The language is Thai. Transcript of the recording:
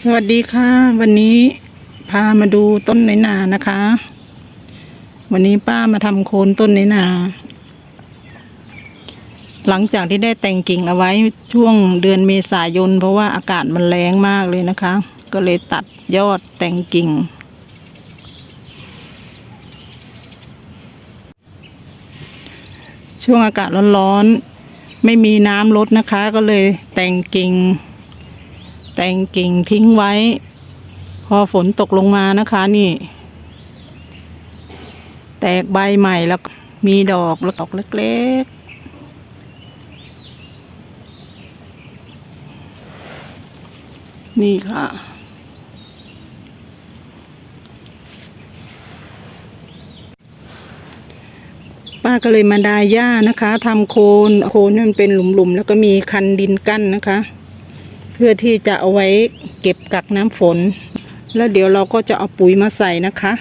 สวัสดีค่ะ วันนี้พามาดูต้นในนานะคะ วันนี้ป้ามาทำโคนต้นในนา หลังจากที่ได้แต่งกิ่งเอาไว้ช่วงเดือนเมษายน เพราะว่าอากาศมันแรงมากเลยนะคะ ก็เลยตัดยอดแต่งกิ่ง ช่วงอากาศร้อนๆไม่มีน้ำลดนะคะ ก็เลยแต่งกิ่ง แต่งกิ่งทิ้งไว้ พอฝนตกลงมานะคะนี่ แตกใบใหม่แล้วมีดอกแล้วดอกเล็กๆ นี่ค่ะ ป้าก็เลยมาดายหญ้านะคะทำโคนโคนมันเป็นหลุมๆ แล้วก็มีคันดินกั้นนะคะ พื่อที่จะเอาไว้เก็บกักน้ำฝน แล้วเดี๋ยวเราก็จะเอาปุ๋ยมาใส่นะคะ